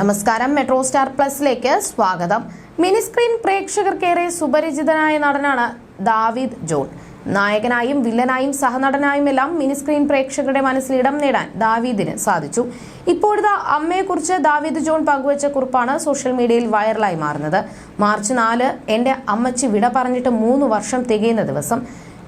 നമസ്കാരം. Metro star പ്ലസിലേക്ക് സ്വാഗതം. Mini screen പ്രേക്ഷകർക്കേറെ സുപരിചിതനായ നടനാണ് ദാവിദ് ജോൺ. നായകനായും വില്ലനായും സഹനടനായും എല്ലാം മിനിസ്ക്രീൻ പ്രേക്ഷകരുടെ മനസ്സിൽ ഇടം നേടാൻ ദാവീദിന് സാധിച്ചു. ഇപ്പോഴത്തെ അമ്മയെക്കുറിച്ച് ദാവീദ് ജോൺ പങ്കുവച്ച കുറിപ്പാണ് സോഷ്യൽ മീഡിയയിൽ വൈറലായി മാറുന്നത്. മാർച്ച് നാല് എന്റെ അമ്മച്ചി വിട പറഞ്ഞിട്ട് മൂന്ന് വർഷം തികയുന്ന ദിവസം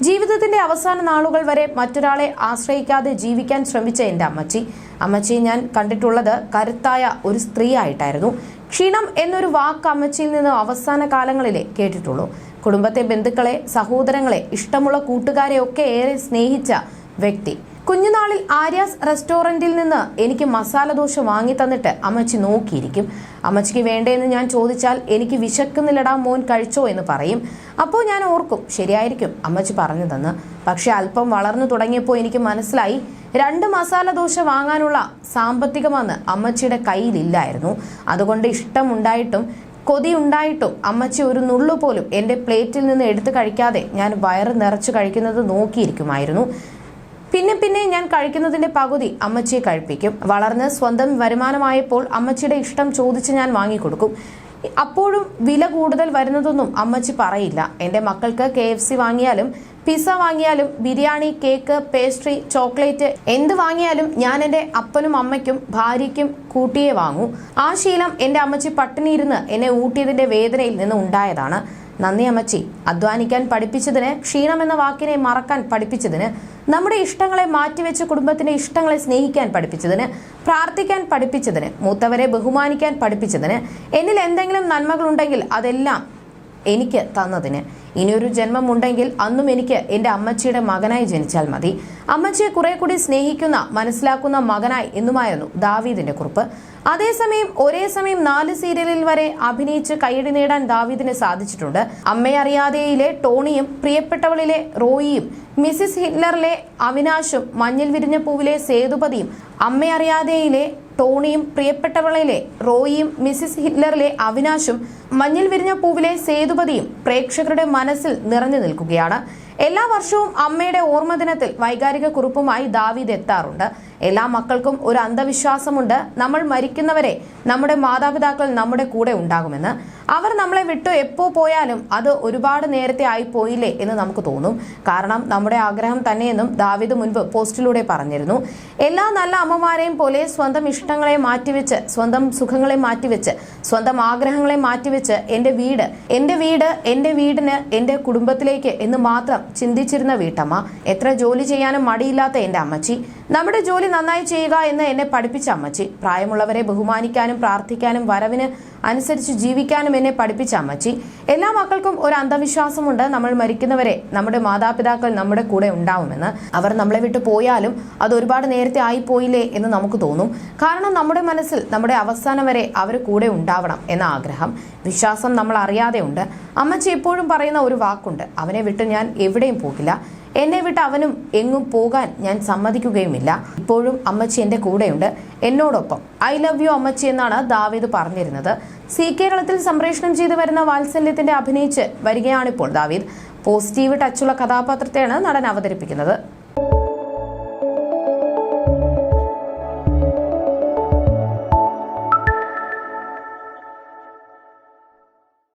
ജീവിതത്തിന്റെ അവസാന നാളുകൾ വരെ മറ്റൊരാളെ ആശ്രയിക്കാതെ ജീവിക്കാൻ ശ്രമിച്ച എന്റെ അമ്മച്ചി. അമ്മച്ചിയെ ഞാൻ കണ്ടിട്ടുള്ളത് കരുത്തായ ഒരു സ്ത്രീ ആയിട്ടായിരുന്നു ക്ഷീണം എന്നൊരു വാക്ക് അമ്മച്ചിയിൽ നിന്ന് അവസാന കാലങ്ങളിലെ കേട്ടിട്ടുള്ളൂ. കുടുംബത്തെ ബന്ധുക്കളെ സഹോദരങ്ങളെ ഇഷ്ടമുള്ള കൂട്ടുകാരെ ഒക്കെ ഏറെ സ്നേഹിച്ച വ്യക്തി. കുഞ്ഞുനാളിൽ ആര്യാസ് റെസ്റ്റോറന്റിൽ നിന്ന് എനിക്ക് മസാല ദോശ വാങ്ങി തന്നിട്ട് അമ്മച്ചി നോക്കിയിരിക്കും. അമ്മച്ചിക്ക് വേണ്ടേന്ന് ഞാൻ ചോദിച്ചാൽ എനിക്ക് വിശക്കുന്നില്ലടാ മോൻ കഴിച്ചോ എന്ന് പറയും. അപ്പോൾ ഞാൻ ഓർക്കും ശരിയായിരിക്കും അമ്മച്ചി പറഞ്ഞു തന്ന് പക്ഷെ അല്പം വളർന്നു തുടങ്ങിയപ്പോൾ എനിക്ക് മനസ്സിലായി രണ്ട് മസാല ദോശ വാങ്ങാനുള്ള സാമ്പത്തികമെന്ന് അമ്മച്ചിയുടെ കയ്യിലില്ലായിരുന്നു. അതുകൊണ്ട് ഇഷ്ടമുണ്ടായിട്ടും കൊതി ഉണ്ടായിട്ടും അമ്മച്ചി ഒരു നുള്ളു പോലും എന്റെ പ്ലേറ്റിൽ നിന്ന് എടുത്തു കഴിക്കാതെ ഞാൻ വയറ് നിറച്ചു കഴിക്കുന്നത് നോക്കിയിരിക്കുമായിരുന്നു. പിന്നെ പിന്നെ ഞാൻ കഴിക്കുന്നതിന്റെ പകുതി അമ്മച്ചിയെ കഴിപ്പിക്കും. വളർന്ന് സ്വന്തം വരുമാനമായപ്പോൾ അമ്മച്ചിയുടെ ഇഷ്ടം ചോദിച്ച് ഞാൻ വാങ്ങിക്കൊടുക്കും. അപ്പോഴും വില കൂടുതൽ വരുന്നതൊന്നും അമ്മച്ചി പറയില്ല. എന്റെ മക്കൾക്ക് കെ എഫ് സി വാങ്ങിയാലും പിസ്സ വാങ്ങിയാലും ബിരിയാണി കേക്ക് പേസ്ട്രി ചോക്ലേറ്റ് എന്ത് വാങ്ങിയാലും ഞാൻ എന്റെ അപ്പനും അമ്മയ്ക്കും ഭാര്യയ്ക്കും കൂട്ടിയേ വാങ്ങൂ. ആ ശീലം എന്റെ അമ്മച്ചി പട്ടിണിയിരുന്ന് എന്നെ ഊട്ടിയതിന്റെ വേദനയിൽ നിന്ന് ഉണ്ടായതാണ്. നന്ദി അമ്മച്ചി. അധ്വാനിക്കാൻ പഠിപ്പിച്ചതിന് ക്ഷീണം എന്ന വാക്കിനെ മറക്കാൻ പഠിപ്പിച്ചതിന് നമ്മുടെ ഇഷ്ടങ്ങളെ മാറ്റിവെച്ച് കുടുംബത്തിന്റെ ഇഷ്ടങ്ങളെ സ്നേഹിക്കാൻ പഠിപ്പിച്ചതിന് പ്രാർത്ഥിക്കാൻ പഠിപ്പിച്ചതിന് മൂത്തവരെ ബഹുമാനിക്കാൻ പഠിപ്പിച്ചതിന് എന്നിൽ എന്തെങ്കിലും നന്മകളുണ്ടെങ്കിൽ അതെല്ലാം എനിക്ക് തന്നതിന്. ഇനിയൊരു ജന്മമുണ്ടെങ്കിൽ അന്നും എനിക്ക് എന്റെ അമ്മച്ചിയുടെ മകനായി ജനിച്ചാൽ മതി. അമ്മച്ചിയെ കുറെ കൂടി സ്നേഹിക്കുന്ന മനസ്സിലാക്കുന്ന മകനായി എന്നുമായിരുന്നു ദാവീദിന്റെ കുറിപ്പ്. അതേസമയം ഒരേ സമയം നാല് സീരിയലിൽ വരെ അഭിനയിച്ച് കൈയടി നേടാൻ ദാവീദിന് സാധിച്ചിട്ടുണ്ട്. അമ്മയറിയാതെയിലെ ടോണിയും പ്രിയപ്പെട്ടവളിലെ റോയിയും മിസിസ് ഹിറ്റ്ലറിലെ അവിനാശും മഞ്ഞിൽ വിരിഞ്ഞ പൂവിലെ സേതുപതിയും അമ്മയറിയാതെയിലെ ടോണിയും പ്രിയപ്പെട്ടവളിലെ റോയിയും മിസിസ് ഹിറ്റ്ലറിലെ അവിനാശും മഞ്ഞിൽ വിരിഞ്ഞ പൂവിലെ സേതുപതിയും പ്രേക്ഷകരുടെ മനസ്സിൽ നിറഞ്ഞു നിൽക്കുകയാണ്. എല്ലാ വർഷവും അമ്മയുടെ ഓർമ്മദിനത്തിൽ വൈകാരിക കുറിപ്പുമായി ദാവീദ് എത്താറുണ്ട്. എല്ലാ മക്കൾക്കും ഒരു അന്ധവിശ്വാസമുണ്ട്. നമ്മൾ മരിക്കുന്നവരെ നമ്മുടെ മാതാപിതാക്കൾ നമ്മുടെ കൂടെ ഉണ്ടാകുമെന്ന്. അവർ നമ്മളെ വിട്ടു എപ്പോ പോയാലും അത് ഒരുപാട് നേരത്തെ ആയി പോയില്ലേ എന്ന് നമുക്ക് തോന്നും. കാരണം നമ്മുടെ ആഗ്രഹം തന്നെയെന്നും ദാവിദ് മുൻപ് പോസ്റ്റിലൂടെ പറഞ്ഞിരുന്നു. എല്ലാ നല്ല അമ്മമാരെയും പോലെ സ്വന്തം ഇഷ്ടങ്ങളെ മാറ്റിവെച്ച് സ്വന്തം സുഖങ്ങളെ മാറ്റിവെച്ച് സ്വന്തം ആഗ്രഹങ്ങളെ മാറ്റിവെച്ച് എന്റെ വീട് എന്റെ വീട് എന്റെ വീടിന് എന്റെ കുടുംബത്തിലേക്ക് എന്ന് മാത്രം ചിന്തിച്ചിരുന്ന വീട്ടമ്മ എത്ര ജോലി ചെയ്യാനും മടിയില്ലാത്ത എന്റെ അമ്മച്ചി. നമ്മുടെ ജോലി നന്നായി ചെയ്യുക എന്ന് എന്നെ പഠിപ്പിച്ച അമ്മച്ചി. പ്രായമുള്ളവരെ ബഹുമാനിക്കാനും പ്രാർത്ഥിക്കാനും വരവിന് അനുസരിച്ച് ജീവിക്കാനും എന്നെ പഠിപ്പിച്ച അമ്മച്ചി. എല്ലാ മക്കൾക്കും ഒരു അന്ധവിശ്വാസമുണ്ട്. നമ്മൾ മരിക്കുന്നവരെ നമ്മുടെ മാതാപിതാക്കൾ നമ്മുടെ കൂടെ ഉണ്ടാവുമെന്ന്. അവർ നമ്മളെ വിട്ടു പോയാലും അത് ഒരുപാട് നേരത്തെ ആയിപ്പോയില്ലേ എന്ന് നമുക്ക് തോന്നും. കാരണം നമ്മുടെ മനസ്സിൽ നമ്മുടെ അവസാനം വരെ അവർ കൂടെ ഉണ്ടാവണം എന്ന ആഗ്രഹം വിശ്വാസം നമ്മൾ അറിയാതെ ഉണ്ട് അമ്മച്ചി എപ്പോഴും പറയുന്ന ഒരു വാക്കുണ്ട്. അവനെ വിട്ട് ഞാൻ എവിടെയും പോകില്ല. എന്നെ വിട്ട് അവനും എങ്ങും പോകാൻ ഞാൻ സമ്മതിക്കുകയുമില്ല. ഇപ്പോഴും അമ്മച്ചി എന്റെ കൂടെയുണ്ട്. എന്നോടൊപ്പം ഐ ലവ് യു അമ്മച്ചി എന്നാണ് ദാവീദ് പറഞ്ഞിരുന്നത്. സി കേരളത്തിൽ സംപ്രേഷണം ചെയ്തു വരുന്ന വാത്സല്യത്തിന്റെ അഭിനയിച്ച് വരികയാണിപ്പോൾ ദാവീദ്. പോസിറ്റീവ് ടച്ചുള്ള കഥാപാത്രത്തെയാണ് നടൻ അവതരിപ്പിക്കുന്നത്.